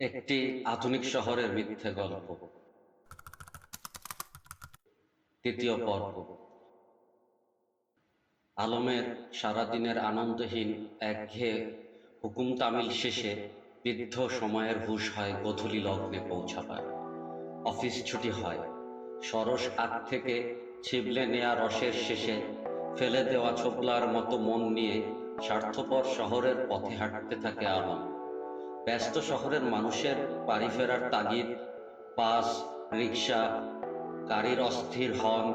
একটি আধুনিক শহরের মিথ্যে গল্প। তৃতীয় পর্ব। আলমের সারাদিনের আনন্দহীন একঘেয়ে হুকুম তামিল শেষে বৃদ্ধ সময়ের হুশ হয় গধূলি লগ্নে পৌঁছাবার। অফিস ছুটি হয়। সরস আগ থেকে ছিবলে নেয়া রসের শেষে ফেলে দেওয়া ছোবলার মতো মন নিয়ে স্বার্থপর শহরের পথে হাঁটতে থাকে আলম। ব্যস্ত শহরের মানুষের বাড়ি ফেরার তাগিদ, বাস, রিক্সা, গাড়ির অস্থির হর্ন,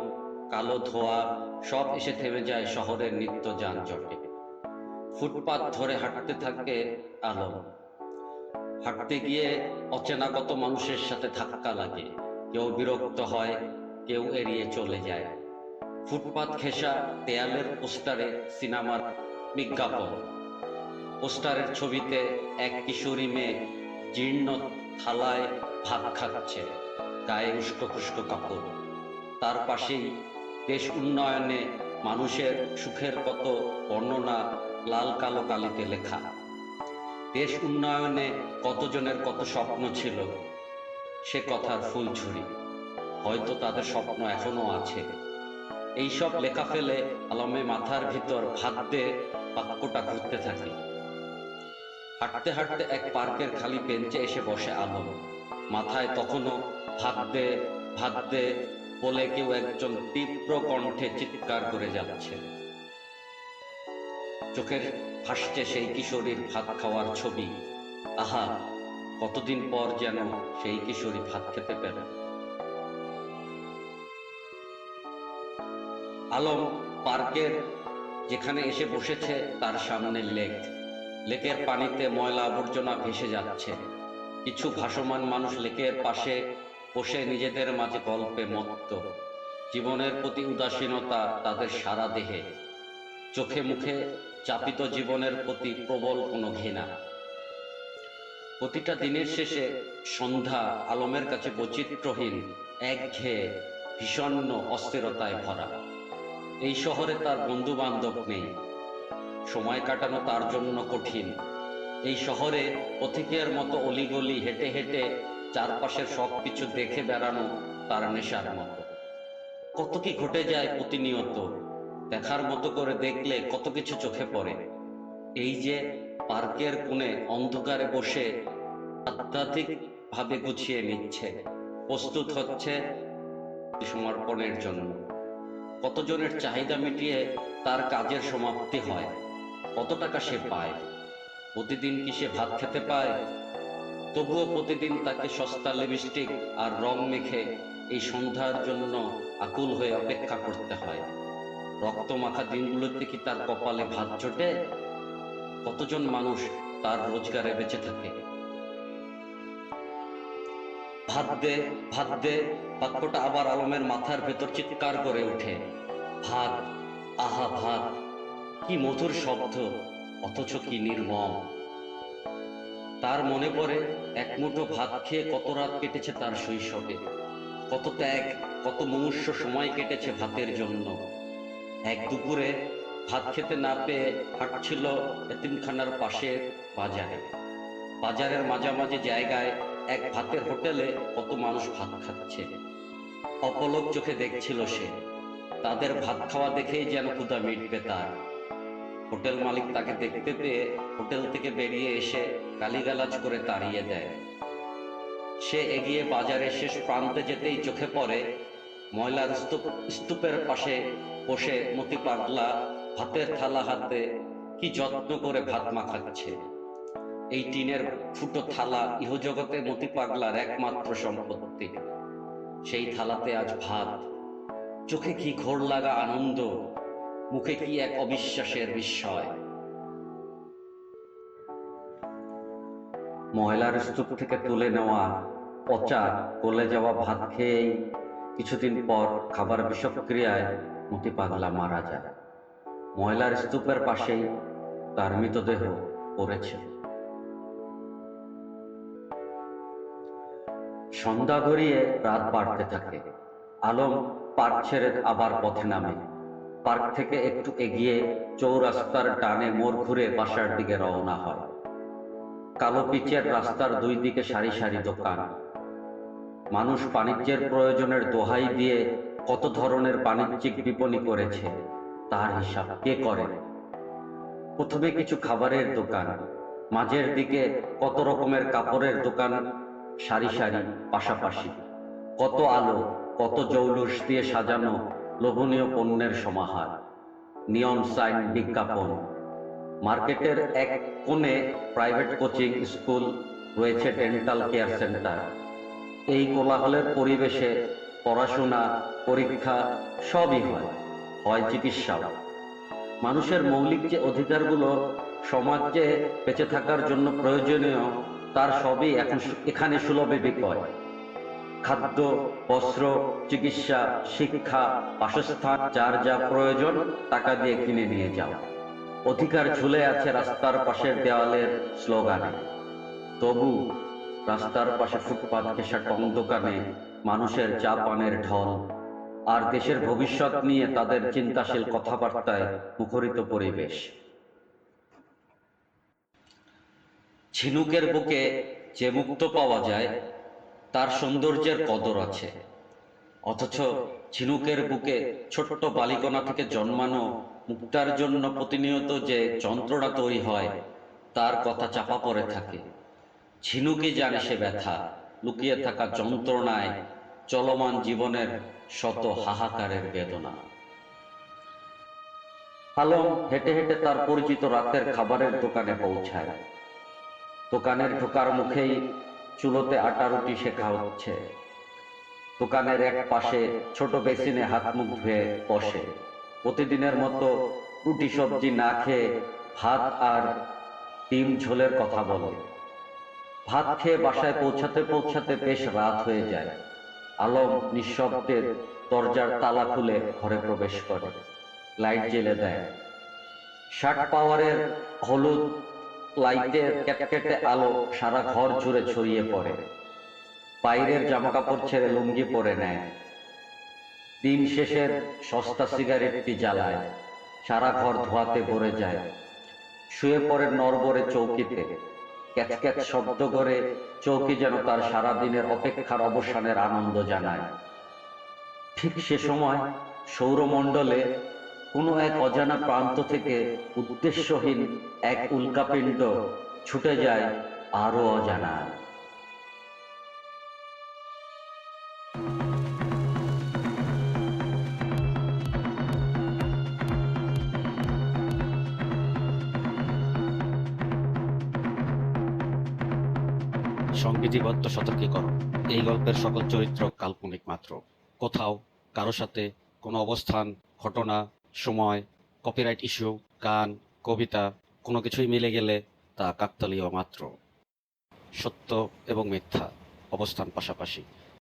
কালো ধোয়া, সব এসে থেমে যায় শহরের নিত্য যানজটে। ফুটপাত ধরে হাঁটতে থাকে আলম হাঁটতে গিয়ে অচেনা কত মানুষের সাথে ধাক্কা লাগে। কেউ বিরক্ত হয়, কেউ এড়িয়ে চলে যায়। ফুটপাত ঘেঁষা দেয়ালের পোস্টারে সিনেমার বিজ্ঞাপন। পোস্টারের ছবিতে এক কিশোরী মেয়ে জীর্ণ থালায় ভাত খাচ্ছে, গায়ে উস্কো খুস্কো কাপড়। তার পাশেই দেশ উন্নয়নে মানুষের সুখের কত বর্ণনা লাল কালো কালিতে লেখা। দেশ উন্নয়নে কতজনের কত স্বপ্ন ছিল, সে কথার ফুলঝুরি হয়তো তাদের স্বপ্ন এখনও আছে। এইসব লেখা ফেলে আলমে মাথার ভিতর ভাদ্যে বাক্যটা ঘুরতে থাকে। হাঁটতে হাঁটতে এক পার্কের খালি বেঞ্চে এসে বসে আলম। মাথায় তখনও ভাত দে ভাত দে বলে কেউ একজন তীব্র কণ্ঠে চিৎকার করে যাচ্ছে। চোখের ভাসছে সেই কিশোরীর ভাত খাওয়ার ছবি। আহা, কতদিন পর যেন সেই কিশোরী ভাত খেতে পেল। আলম পার্কের যেখানে এসে বসেছে তার সামনে লেক। লেকের পানিতে ময়লা আবর্জনা ভেসে যাচ্ছে। কিছু ভাসমান মানুষ লেকের পাশে বসে নিজেদের মাঝে গল্পে মত্ত। জীবনের প্রতি উদাসীনতা তাদের সারা দেহে। চোখে মুখে চাপিত জীবনের প্রতি প্রবল কোনো ঘৃণা। প্রতিটা দিনের শেষে সন্ধ্যা আলমের কাছে বৈচিত্র্যহীন, একঘেয়ে ভীষণ অস্থিরতায় ভরা। এই শহরে তার বন্ধু বান্ধব নেই। সময় কাটানো তার জন্য কঠিন। এই শহরে পথিকের মতো অলিগলি হেঁটে হেঁটে চারপাশের সব কিছু দেখে বেড়ানো তার নেশার মতো। কত কি ঘটে যায় প্রতিনিয়ত, দেখার মতো করে দেখলে কত কিছু চোখে পড়ে। এই যে পার্কের কোণে অন্ধকারে বসে আধ্যাত্মিক ভাবে গুছিয়ে নিচ্ছে, প্রস্তুত হচ্ছে সমর্পণের জন্য। কতজনের চাহিদা মিটিয়ে তার কাজের সমাপ্তি হয়? কত টাকা সে পায়? প্রতিদিন কি সে ভাত খেতে পায়? তবুও প্রতিদিন তাকে সস্তা লিপস্টিক আর রং মেখে এই সন্ধ্যার জন্য আকুল হয়ে অপেক্ষা করতে হয়। রক্ত মাখা দিনগুলোতে কি তার কপালে ভাত জোটে কতজন মানুষ তার রোজগারে বেঁচে থাকে? ভাত দে ভাত দে বাক্যটা আবার আলমের মাথার ভেতর চিৎকার করে ওঠে। ভাত, আহা ভাত কি মধুর শব্দ, অথচ কি নির্মম। তার মনে পড়ে, এক মুঠো ভাত খেয়ে কত রাত কেটেছে তার শৈশবে। কত ত্যাগ, কত মুমূর্ষ সময় কেটেছে ভাতের জন্য। এক দুপুরে ভাত খেতে না পেয়ে হাঁটছিল এতিমখানার পাশে বাজারে। বাজারের মাঝামাঝি জায়গায় এক ভাতের হোটেলে কত মানুষ ভাত খাচ্ছে। অপলক চোখে দেখছিল সে। তাদের ভাত খাওয়া দেখেই যেন ক্ষুধা মিটবে তার। হোটেল মালিক তাকে দেখতে পেয়ে হোটেল থেকে বেরিয়ে এসে গালিগালাজ করে তাড়িয়ে দেয়। সে এগিয়ে বাজারের শেষ প্রান্তে যেতেই চোখে পড়ে ময়লার স্তূপ, স্তূপের পাশে বসে মতি পাগলা ভাতের থালা হাতে কি যত্ন করে ভাত মাখাচ্ছে। এই টিনের ফুটো থালা ইহজগতে মতি পাগলার একমাত্র সম্পত্তি। সেই থালাতে আজ ভাত। চোখে কি ঘোর লাগা আনন্দ মুখে কি এক অবিশ্বাসের বিস্ময়? ময়লার স্তূপ থেকে তুলে নেওয়া, পচা গলে যাওয়া ভাত খেয়েই কিছুদিন পর খাবার বিষক্রিয়ায় মতি পাগলা মারা যায়। ময়লার স্তূপের পাশেই তার মৃতদেহ পড়েছে। সন্ধ্যা গড়িয়ে রাত বাড়তে থাকে। আলম পার্ক ছেড়ে আবার পথে নামে। পার্ক থেকে একটু এগিয়ে চৌরাস্তার টানে মোড় ঘুরে বাসার দিকে রওনা হয়। কালো পিচের রাস্তার দুই দিকে সারি সারি দোকান। মানুষ বাণিজ্যের প্রয়োজনের দোহাই দিয়ে কত ধরনের বাণিজ্যিক বিপণী করেছে, তার হিসাব কে করে? প্রথমে কিছু খাবারের দোকান, মাঝের দিকে কত রকমের কাপড়ের দোকান, সারি সারি পাশাপাশি। কত আলো, কত জৌলুস দিয়ে সাজানো লোভনীয় পণ্যের সমাহার, নিয়ন সাইন বিজ্ঞাপন। মার্কেটের এক কোণে প্রাইভেট কোচিং স্কুল রয়েছে ডেন্টাল কেয়ার সেন্টার। এই কোলাহলের পরিবেশে পড়াশোনা, পরীক্ষা সবই হয় হয় চিকিৎসাও মানুষের মৌলিক যে অধিকারগুলো সমাজে বেঁচে থাকার জন্য প্রয়োজনীয়, তার সবই এখন এখানে সুলভে বিক্রয়। খাদ্য, বস্ত্র, চিকিৎসা, শিক্ষা, বাসস্থান, যার যা প্রয়োজন, টাকা দিয়ে কিনে নিয়ে যাও। অধিকার ঝুলে আছে রাস্তার পাশের দেওয়ালের স্লোগানে। তবু রাস্তার পাশে ফুটপাত ঘেঁষা টং দোকানে মানুষের চা পানের ঢল, আর দেশের ভবিষ্যৎ নিয়ে তাদের চিন্তাশীল কথাবার্তায় মুখরিত পরিবেশ। ঝিনুকের বুকে যে মুক্ত পাওয়া যায় তার সৌন্দর্যের কদর আছে। অথচ ঝিনুকের বুকে ছোট্ট বালিকণা থেকে জন্মানো মুক্তার জন্য প্রতিনিয়ত যে যন্ত্রণা তৈরি হয়, তার কথা চাপা পড়ে থাকে। ঝিনুকই জানে সে ব্যথা, লুকিয়ে থাকা যন্ত্রণায় চলমান জীবনের শত হাহাকারের বেদনা। আলম হেঁটে হেঁটে তার পরিচিত রাতের খাবারের দোকানে পৌঁছায়। দোকানের ঢোকার মুখেই চুলোতে আটা রুটি শেখা হচ্ছে। দোকানের এক পাশে ছোট বেসিনে হাত মুখ ধুয়ে বসে। প্রতিদিনের মতো রুটি সবজি না খেয়ে ভাত আর ডিম ঝোলের কথা বলে। ভাত খেয়ে বাসায় পৌঁছাতে পৌঁছাতে বেশ রাত হয়ে যায়। আলম নিঃশব্দের দরজার তালা খুলে ঘরে প্রবেশ করে। লাইট জ্বেলে দেয়। শার্ট পাওয়ারের হলুদ লাইটের ক্যাটকেটে আলো সারা ঘর জুড়ে ছড়িয়ে পড়ে। বাইরের জামা কাপড় ছেড়ে লুঙ্গি পরে নেয়। দিন শেষের সস্তা সিগারেটটি জ্বালায়। সারা ঘর ধোয়াতে ভরে যায়। শুয়ে পড়ে নরবরে চৌকিতে। ক্যাচ ক্যাচ শব্দ করে চৌকি যেন তার সারা দিনের অপেক্ষার অবসানের আনন্দ জানায়। ঠিক সে সময় সৌরমণ্ডলে কোনো এক অজানা প্রান্ত থেকে উদ্দেশ্যহীন এক উল্কাপিণ্ড ছুটে যায় আরও অজানা। সংবিধিবদ্ধ সতর্কীকরণ, এই গল্পের সকল চরিত্র কাল্পনিক মাত্র। কোথাও, কারও সাথে কোনো অবস্থান, ঘটনা সময় কপিরাইট ইস্যু গান, কবিতা, কোনো কিছুই মিলে গেলে তা কাকতালীয় মাত্র। সত্য এবং মিথ্যা অবস্থান পাশাপাশি।